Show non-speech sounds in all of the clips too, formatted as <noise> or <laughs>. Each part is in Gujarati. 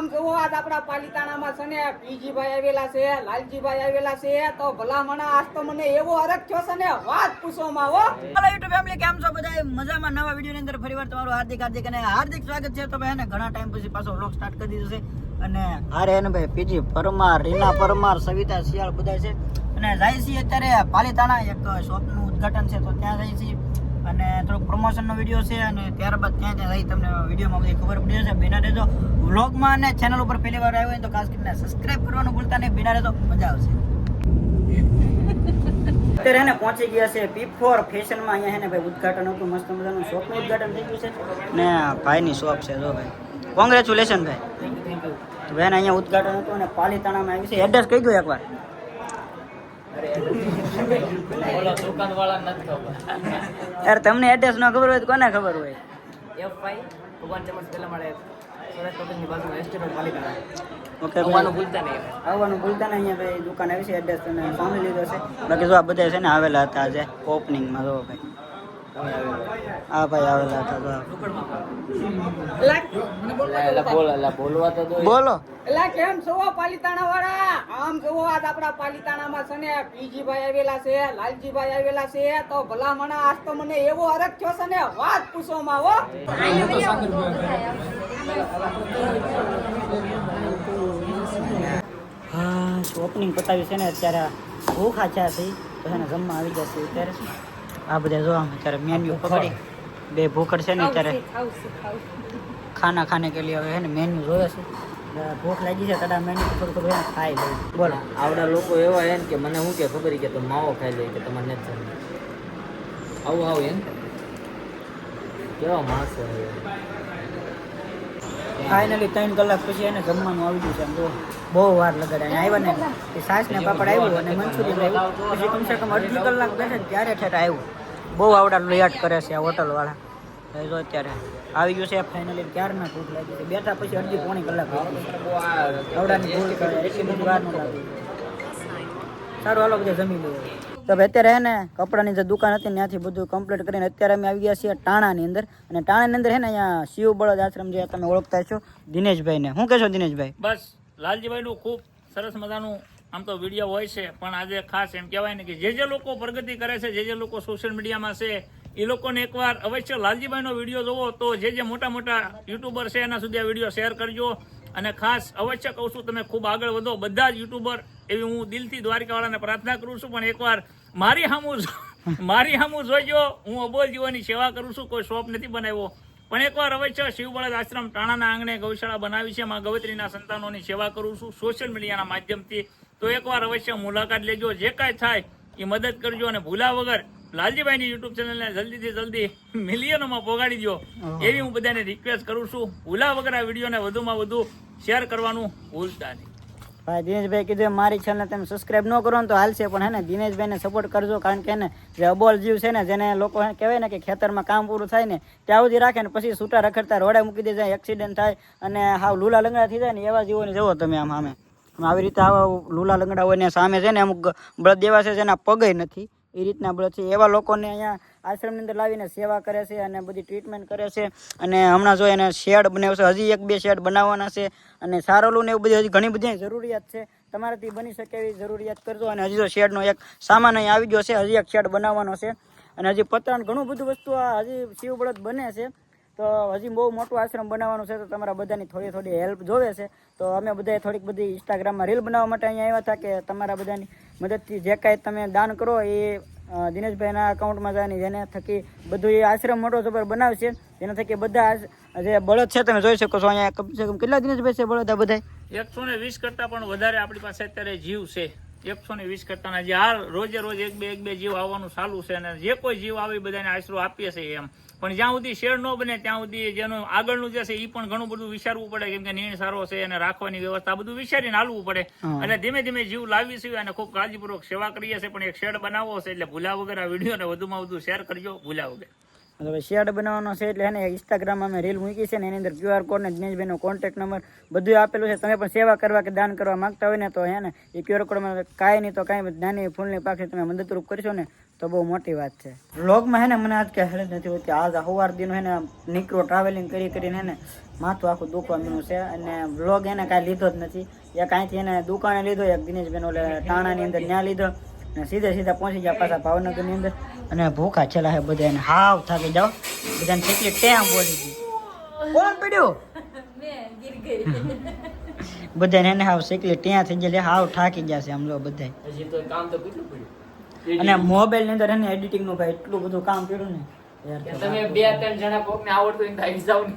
આમ જોવો આજ આપણા પાલિતાણામાં છે ને પીજીભાઈ આવેલા છે, લાલજીભાઈ આવેલા છે, તો ભલામણા આજ તો મને એવો હરખ થયો છે ને, વાત પૂછવામાં હો. હેલો યુટ્યુબ ફેમિલી કેમ છો બધા મજામાં નવા વીડિયો ની અંદર ફરીવાર તમારું હાર્દિક હાર્દિક અને હાર્દિક સ્વાગત છે. તો ભાઈ ને ઘણા ટાઈમ પછી પાછો વ્લોગ સ્ટાર્ટ કરી દીધો છે. અને હારે એને ભાઈ પીજી પરમાર, રીના પરમાર, સવિતા, શિયાળ બધા છે. અને જાય છે અત્યારે પાલીતાણા, એક શોપનું ઉદ્ઘાટન છે, તો ત્યાં જાય છે અને થોડોક પ્રમોશનનો વીડિયો છે અને ત્યારબાદ ત્યાં ત્યાં જઈ તમને વિડીયોમાં બધી ખબર પડી જશે. બિના રહેજો વ્લોગમાં અને ચેનલ ઉપર પહેલી વાર આવ્યો હોય તો ખાસ કરીને સબસ્ક્રાઈબ કરવાનું ભૂલતા નહીં. બિના રહેજો મજા આવશે. અત્યારે એને પહોંચી ગયા છે પી ફોર ફેશનમાં અહીંયા છે ને ભાઈ ઉદઘાટન હતું મસ્ત મજાનું શોપનું ઉદઘાટન થઈ ગયું છે. ને ભાઈની શોપ છે જો ભાઈ. કોંગ્રેચ્યુલેશન ભાઈ. તો ભાઈ અહીંયા ઉદઘાટન હતું અને પાલીતાણામાં આવ્યું છે. એડ્રેસ કહી દો એકવાર ઓલો દુકાન વાળા નથી ખબર યાર તમને એડ્રેસ ન ખબર હોય તો કોને ખબર હોય? એફ ફાઈ ભગવાન ચમચ પેલા મળે સુરેશ પટેલની બાજુમાં એસ્ટેટ પાલિતાણા ઓકે આવવાનું ભૂલતા નહીં. આવવાનું ભૂલતા નહીં ભાઈ દુકાન આવી છે એડ્રેસ તમે સાંભળી લીધો છે. બાકી જો આ બધા છે ને આવેલા હતા આજે ઓપનિંગમાં જો ભાઈ. આ ભાઈ આવેલા હતા જો એટલે બોલ એટલે બોલવા તો બોલો. એલા કેમ છો પાલિતાણા વાળા આમ જોવો આજ આપણા પાલિતાણામાં છે ને પીજીભાઈ આવેલા છે લાલજીભાઈ આવેલા છે તો ભલામણા આજ તો મને એવો હરખ થયો છે ને વાત પૂછવામાં હો. હા ઓપનિંગ પતાવી છે ને અત્યારે ભૂખ છે છે તો છે જમવા આવી જશે અત્યારે આ બધા જોવા આમ અત્યારે મેન્યુ પકડી બે ભૂખડ છે ને અત્યારે ખાના ખાને કે લીએ હવે છે ને મેન્યુ જોવે છે. ભૂખ લાગી છે તડા મેન્યુ થોડું થોડું એને ખાઈ લે. બોલો. આવડા લોકો એવા એમ કે મને શું કે ખબર કે તો માવો ખાઈ લે કે તમારે નથી આવું આવું એમ. કેવા માણસો. ફાઇનલી ત્રણ કલાક પછી એને જમવાનું આવી ગયું છે એમ જો. બહુ વાર લગાડે આવ્યા ને સાસ ને પાપડ આવ્યું અને મંચુરિયન આવ્યું પછી કમસે કમ અડધી કલાક બેઠે ત્યારે ઠેઠ આવ્યું બહુ આવડા લેટ કરે છે આ હોટલ વાળા જો અત્યારે આવી ગયું છે ફાઇનલી ક્યારના ભૂખ લાગી છે? બેઠા પછી અડધી પોણી કલાક આવડાની ભૂલ કરે એટલી બધી વાર સારું, હાલો, બધા જમી લઈએ. તો અત્યારે હે ને કપડાની જે દુકાન હતી ત્યાંથી બધું કમ્પ્લીટ કરીને અત્યારે અમે આવી ગયા છીએ ટાણાની અંદર. અને ટાણાની અંદર હે ને અહીંયા શિવ બળદ આશ્રમ જે તમે ઓળખતા છો, દિનેશભાઈને. શું કહેશો દિનેશભાઈ? બસ, લાલજીભાઈનું ખૂબ સરસ મજાનું આમ તો વીડિયો હોય છે, પણ આજે ખાસ એમ કહેવાય ને કે જે જે લોકો પ્રગતિ કરે છે, જે જે લોકો સોશિયલ મીડિયામાં છે, એ લોકોને એકવાર અવશ્ય લાલજીભાઈનો વીડિયો જોવો, તો જે જે મોટા મોટા યુટ્યુબર છે, એના સુધી આ વીડિયો શેર કરજો. અને ખાસ અવશ્ય કહું છું, તમે ખૂબ આગળ વધો. બધા જ યુટ્યુબર એવી હું દિલથી દ્વારકાવાળાને પ્રાર્થના કરું છું, પણ એકવાર મારી સામું <laughs> મારી સામું જોઈજો હું અબોલ જીવોની સેવા કરું છું, કોઈ શોપ નથી બનાવ્યો. પણ એકવાર અવશ્ય શિવબળદ આશ્રમ ટાણાના આંગણે ગૌશાળા બનાવી છે. માં ગવત્રીના સંતાનોની સેવા કરું છું. સોશિયલ મીડિયાના માધ્યમથી તો એકવાર અવશ્ય મુલાકાત લેજો. જે કાંઈ થાય એ મદદ કરજો અને ભૂલા વગર લાલજીભાઈની યુટ્યુબ ચેનલને જલ્દીથી જલ્દી મિલિયનોમાં પોગાડી દો એવી હું બધાને રિક્વેસ્ટ કરું છું. ભૂલા વગર આ વિડીયોને વધુમાં વધુ શેર કરવાનું ભૂલતા નહીં. ભાઈ દિનેશભાઈ કીધું મારી ચેનલ તમે સબસ્ક્રાઇબ ન કરો તો હાલશે પણ હે ને દિનેશભાઈને સપોર્ટ કરજો કારણ કે એને ને જે અબોલ જીવ છે ને જેને લોકો કહેવાય ને કે ખેતરમાં કામ પૂરું થાય ને ત્યાં સુધી રાખે ને પછી છૂટા રખડતા રોડે મૂકી દે જાય એક્સિડન્ટ થાય અને હાવ લૂલા લંગડા થઈ જાય ને એવા જીવોને જવો તમે આમ આમ આવી રીતે આવા લૂલા લંગડા હોય ને સામે છે ને અમુક બળદ એવા છે જેના પગ નથી. એ રીતના બળદ છે. એવા લોકોને અહીંયા આશ્રમની અંદર લાવીને સેવા કરે છે અને બધી ટ્રીટમેન્ટ કરે છે. અને હમણાં જો એને શેડ બનાવશે હજી એક બે શેડ બનાવવાના છે. અને સારોલું ને એવું બધી હજી ઘણી બધી જરૂરિયાત છે. તમારાથી બની શકે એવી જરૂરિયાત કરજો. અને હજી તો શેડનો એક સામાન અહીં આવી ગયો છે. હજી એક શેડ બનાવવાનો છે. અને હજી પતરાણ ઘણું બધું વસ્તુ આ હજી શિવ બળદ બને છે. તો હજી બહુ મોટું આશ્રમ બનાવવાનું છે તો તમારા બધાની થોડી થોડી હેલ્પ જોવે છે. તો અમે બધાએ થોડીક બધી ઇન્સ્ટાગ્રામમાં રીલ બનાવવા માટે અહીંયા આવ્યા હતા કે તમારા બધાની મદદથી જે કાંઈ તમે દાન કરો એ દિનેશભાઈના અકાઉન્ટમાં જાય જેને થકી બધું એ આશ્રમ મોટો જબર બનાવશે. જેના થકી બધા જે બળદ છે તમે જોઈ શકો છો અહીંયા કમસે કમ કેટલા દિનેશભાઈ છે બળદ આ બધા એકસો ને વીસ કરતા પણ વધારે આપણી પાસે અત્યારે જીવ છે. એકસો ને વીસ કરતાના જે હાલ રોજે રોજ એક બે એક બે જીવ આવવાનું ચાલુ છે અને જે કોઈ જીવ આવે બધાને આશરો આપીએ છીએ એમ. પણ જ્યાં સુધી શેર ન બને ત્યાં સુધી જેનું આગળનું જે છે એ પણ ઘણું બધું વિચારવું પડે કેમ કે નિર્ણય સારો છે અને રાખવાની વ્યવસ્થા બધું વિચારીને હાલવું પડે. એટલે ધીમે ધીમે જીવ લાવીશું અને ખૂબ કાળજીપૂર્વક સેવા કરીએ છીએ પણ એક શેડ બનાવવો છે એટલે ભૂલા વગર આ વિડીયોને વધુમાં વધુ શેર કરજો ભૂલા વગર. હવે શેડ બનાવવાનો છે એટલે એને ઇન્સ્ટાગ્રામ અમે રીલ મૂકી છે ને એની અંદર ક્યુઆર કોડ ને દિનેશભાઈનો કોન્ટેક્ટ નંબર બધું આપેલું છે. તમે પણ સેવા કરવા કે દાન કરવા માંગતા હોય ને તો હે ને એ ક્યુઆર કોડમાં કાંઈ નહીં તો કાંઈ નાની ફૂલની પાસે તમે મદદરૂપ કરશો ને તો બહુ મોટી વાત છે. વ્લોગમાં હે ને મને આજ કે હેલ્થ નથી હોતી. આજ સવાર દિનો હે ને નીકળો ટ્રાવેલિંગ કરી કરીને હે ને માથું આખું દુખવા મીનું છે. અને વ્લોગ એને કાંઈ લીધો જ નથી. એક કાંઈથી એને દુકાને લીધો એક દિનેશબેન ઓલે ટાણાની અંદર ત્યાં લીધો. અને સીધા સીધા પહોંચી ગયા પાછા ભાવનગરની અંદર. અને ભૂખા છેલ્લા હે બધા એને હાવ થાકી જાઓ. બધાને કેટલી ટેમ બોલી ગઈ. કોણ પડ્યું? <laughs> બધાને એને હાવ શીખલી ત્યાં થઈ ગયા હાવ થાકી ગયા છે આમ લો બધા હજી તો કામ તો કેટલું પડ્યું? અને મોબાઈલની અંદર એને એડિટિંગનું ભાઈ એટલું બધું કામ કર્યું ને તમે બે ત્રણ જણા કોકને ને તો આવી જાવ ને.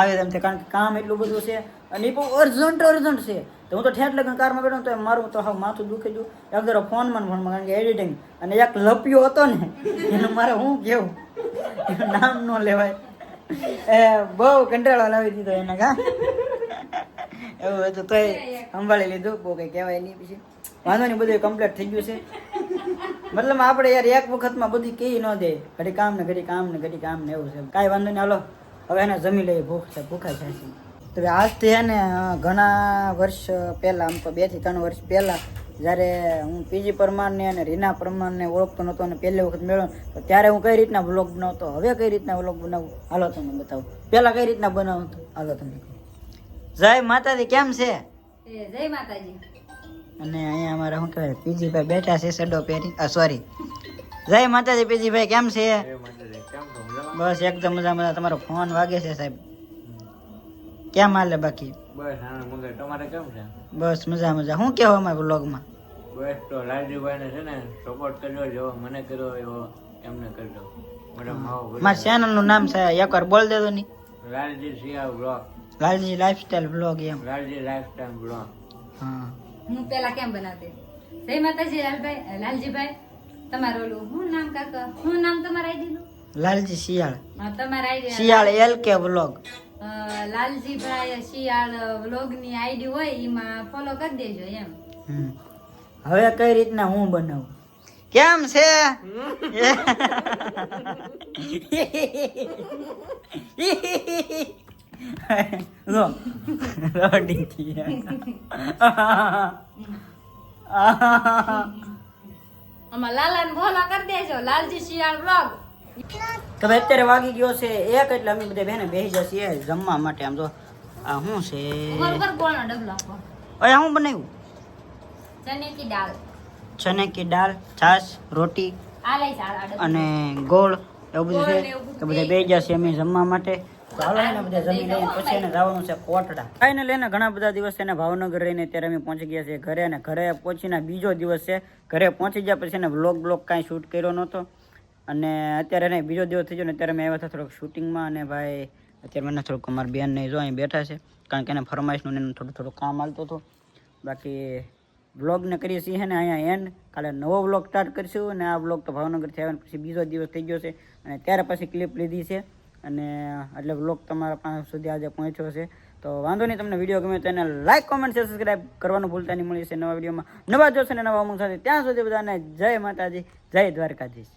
આવે તેમ કારણ કે કામ એટલું બધું છે અને એ બહુ અર્જન્ટ અર્જન્ટ છે. તો હું તો ઠેઠ લગન કારમાં બેઠો તો મારું તો હાવ માથું દુખી ગયું. એક ફોનમાં ફોનમાં કારણ કે એડિટિંગ અને એક લપ્યો હતો ને એને મારે હું કેવું? નામ ન લેવાય. એ બહુ કંટાળો લાવી દીધો એને કા. એવું હતું તોય સંભાળી લીધું. બહુ કઈ કહેવાય નહીં પછી. વાંધો નહીં બધું કમ્પ્લીટ થઈ ગયું છે. મતલબ આપણે યાર એક વખતમાં બધી કહી ન દે. ઘડી કામ ને ઘડી કામ ને ઘડી કામ ને એવું છે. કાંઈ વાંધો નહીં, હાલો. હવે એને જમી લઈએ, ભૂખ છે, ભૂખા છે તો આજથી હે ને ઘણા વર્ષ પહેલા, આમ તો બેથી ત્રણ વર્ષ પહેલા જ્યારે હું પીજી પરમારને અને રીના પરમારને ઓળખતો નહોતો અને પહેલી વખત મેળવ્યો તો ત્યારે હું કઈ રીતના વ્લોગ બનાવતો? હવે કઈ રીતના વ્લોગ બનાવું? હાલો તમને બતાવું. પહેલા કઈ રીતના બનાવતો? હાલો તમને જય માતાજી, કેમ છે? જય માતાજી. અને અહીંયા અમારા શું કહેવાય પીજીભાઈ બેઠા છે સડો પહેરી આ સોરી જય માતાજી પીજીભાઈ કેમ છે? બસ એકદમ મજા મજા તમારો ફોન વાગે છે સાહેબ. કેમ હાલે બાકી? બસ તમારે કેમ છે? બસ મજા મજા શું કહેવા અમારા બ્લોગમાં બસ તો લાલજીભાઈ છે ને સપોર્ટ કર્યો જેવો મને કર્યો એવો એમને કરજો. મારા ચેનલનું નામ છે એકવાર બોલ દેજો ની. Lalji Siya blog Lalji lifestyle blog એમ. લાલજી લાઈફ ટાઈમ બ્લોગ હા. હું પેલા કેમ બનાવતી? જય માતાજી લાલભાઈ લાલજીભાઈ તમારું ઓલું શું નામ કાકા? હું નામ તમારા આઈડી નું? લાલજી શિયાળ. તમારે તમારા ID Shiyal L K vlog Laljibhai Shiyal વ્લોગની ID હોય એમાં ફોલો કરી દેજો એમ. હમ. હવે કઈ રીતના હું બનાવું? કેમ છે? <laughs> <laughs> જો. રડી થી આમાં લાલાને ફોલો કરી દેજો. લાલજી શિયાળ વ્લોગ. તો અત્યારે વાગી ગયો છે એક એટલે અમે બધા બેને બેસી જશે જમવા માટે. આમ જો આ શું છે? અરે શું બનાવ્યું? ચને કી દાળ. ચને કી દાળ છાશ રોટી. અને ગોળ એવું બધું છે. તો બધા બે જશે અમે જમવા માટે. એને ઘણા બધા દિવસ એને ભાવનગર રહીને ત્યારે અમે પહોંચી ગયા છીએ ઘરે અને ઘરે પહોંચીને બીજો દિવસ છે. ઘરે પહોંચી ગયા પછી એને વ્લોગ બ્લોગ કાંઈ શૂટ કર્યો નહોતો. અને અત્યારે એને બીજો દિવસ થઈ ગયો ને ત્યારે મેં આવ્યા થોડોક શૂટિંગમાં અને ભાઈ, અત્યારે મને થોડુંક અમારા બેન ને જો અહીં બેઠા છે. કારણ કે એને ફરમાઈશનું એનું થોડું થોડું કામ આવતો હતું. બાકી વ્લોગને કરીએ છીએ ને અહીંયા એન્ડ કાલે નવો વ્લોગ સ્ટાર્ટ કરીશું અને આ વ્લોગ તો ભાવનગરથી આવ્યા પછી બીજો દિવસ થઈ ગયો છે. અને ત્યારે પછી ક્લિપ લીધી છે. અને, એટલે વ્લોગ તમારા પાસે સુધી આજે પહોંચ્યો છે. તો વાંધો નહીં, તમને વીડિયો ગમે તો એને લાઈક કોમેન્ટ છે સબસ્ક્રાઈબ કરવાનું ભૂલતા નહીં. મળી છે નવા વિડીયોમાં નવા જોશે ને નવા ઉમંગ સાથે. ત્યાં સુધી બધાને જય માતાજી, જય દ્વારકાધીશ.